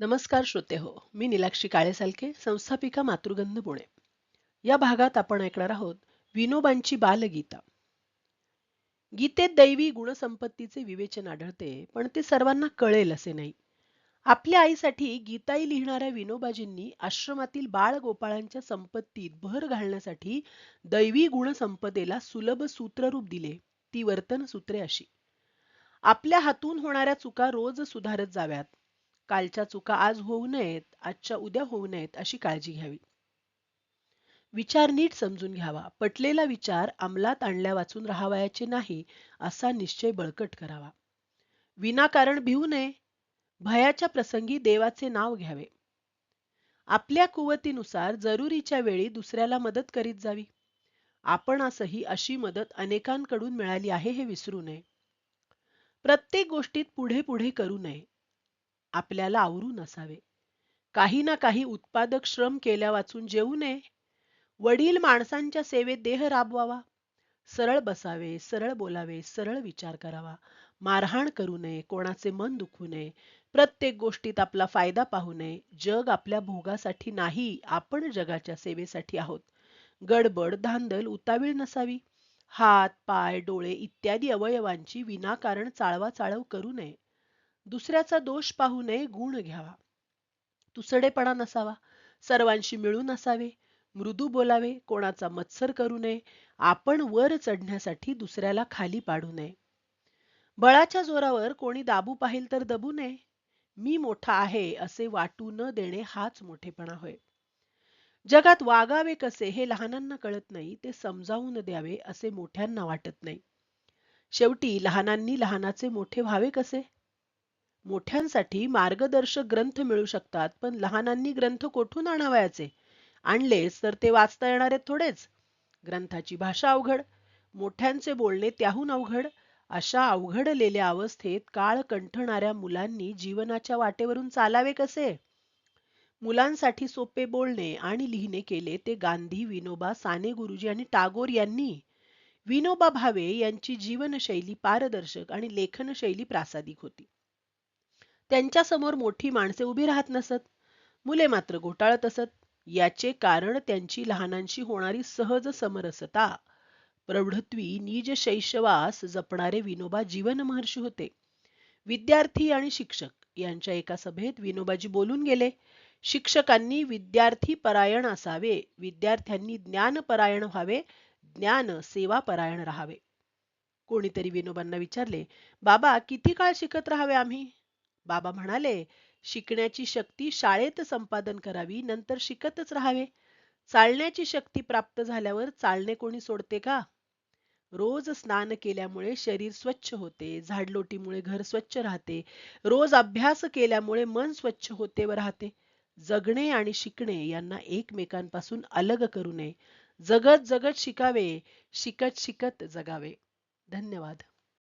नमस्कार श्रोते हो मी निलाक्षी काळेसालके संस्थापिका मातृगंध पुणे. या भागात आपण ऐकणार आहोत विनोबांची बालगीता. गीतेत दैवी गुणसंपत्तीचे विवेचन आढळते पण ते सर्वांना कळेल असे नाही. आपल्या आईसाठी गीताई लिहिणाऱ्या विनोबाजींनी आश्रमातील बाळ गोपाळांच्या संपत्तीत भर घालण्यासाठी दैवी गुणसंपदेला सुलभ सूत्ररूप दिले ती वर्तन सूत्रे अशी. आपल्या हातून होणाऱ्या चुका रोज सुधारत जाव्यात कालच्या चुका आज होऊ नयेत आजच्या उद्या होऊ नयेत अशी काळजी घ्यावी. विचार नीट समजून घ्यावा. पटलेला विचार अंमलात आणल्या वाचून राहावयाचे नाही असा निश्चय बळकट करावा. विनाकारण भिवू नये. भयाच्या प्रसंगी देवाचे नाव घ्यावे. आपल्या कुवतीनुसार जरुरीच्या वेळी दुसऱ्याला मदत करीत जावी. आपणासही अशी मदत अनेकांकडून मिळाली आहे हे विसरू नये. प्रत्येक गोष्टीत पुढे पुढे करू नये. आपल्याला आवरून असावे काही ना काही उत्पादक श्रम केल्या वाचून जेवू नये. वडील माणसांच्या सेवेत देह राबवावा. सरळ बसावे सरळ बोलावे सरळ विचार करावा. मारहाण करू नये कोणाचे मन दुखू नये. प्रत्येक गोष्टीत आपला फायदा पाहू नये. जग आपल्या भोगासाठी नाही आपण जगाच्या सेवेसाठी आहोत. गडबड धांदल उतावीळ नसावी. हात पाय डोळे इत्यादी अवयवांची विनाकारण चाळवा चाळव करू नये. दुसऱ्याचा दोष पाहू नये गुण घ्यावा. तुसडेपणा नसावा सर्वांशी मिळून असावे मृदू बोलावे कोणाचा मत्सर करू नये आपण वर चढण्यासाठी दुसऱ्याला खाली पाडू नये. बळाच्या जोरावर कोणी दाबू पाहिल तर दबू नये. मी मोठा आहे असे वाटू न देणे हाच मोठेपणा होय. जगात वागावे कसे हे लहानांना कळत नाही ते समजावून द्यावे असे मोठ्यांना वाटत नाही. शेवटी लहानांनी लहानाचे मोठे व्हावे कसे? मोठ्यांसाठी मार्गदर्शक ग्रंथ मिळू शकतात पण लहानांनी ग्रंथ कोठून आणावयाचे? आणलेच तर ते वाचता येणारे थोडेच. ग्रंथाची भाषा अवघड मोठ्यांचे बोलणे त्याहून अवघड अशा अवघडलेल्या अवस्थेत काळ कंठणाऱ्या मुलांनी जीवनाच्या वाटेवरून चालावे कसे? मुलांसाठी सोपे बोलणे आणि लिहिणे केले ते गांधी विनोबा साने गुरुजी आणि टागोर यांनी. विनोबा भावे यांची जीवनशैली पारदर्शक आणि लेखनशैली प्रासादिक होती. त्यांच्यासमोर मोठी माणसे उभी राहत नसत. मुले मात्र घोटाळत असत. याचे कारण त्यांची लहानांशी होणारी सहज समरसता. प्रौढत्वी निज शैशवास जपणारे विनोबा जीवन महर्षी होते. विद्यार्थी आणि शिक्षक यांच्या एका सभेत विनोबाजी बोलून गेले. शिक्षकांनी विद्यार्थी परायण असावे विद्यार्थ्यांनी ज्ञान परायण व्हावे ज्ञान सेवा परायण राहावे. कोणीतरी विनोबांना विचारले बाबा किती काळ शिकत राहावे आम्ही? बाबा म्हणाले शिकण्याची शक्ती शाळेत संपादन करावी नंतर शिकतच राहावे. चालण्याची शक्ती प्राप्त झाल्यावर चालणे कोणी सोडते का? रोज स्नान केल्यामुळे शरीर स्वच्छ होते झाडलोटीमुळे घर स्वच्छ राहते. रोज अभ्यास केल्यामुळे मन स्वच्छ होते व राहते. जगणे आणि शिकणे यांना एकमेकांपासून अलग करू नये. जगत जगत शिकावे शिकत शिकत जगावे. धन्यवाद.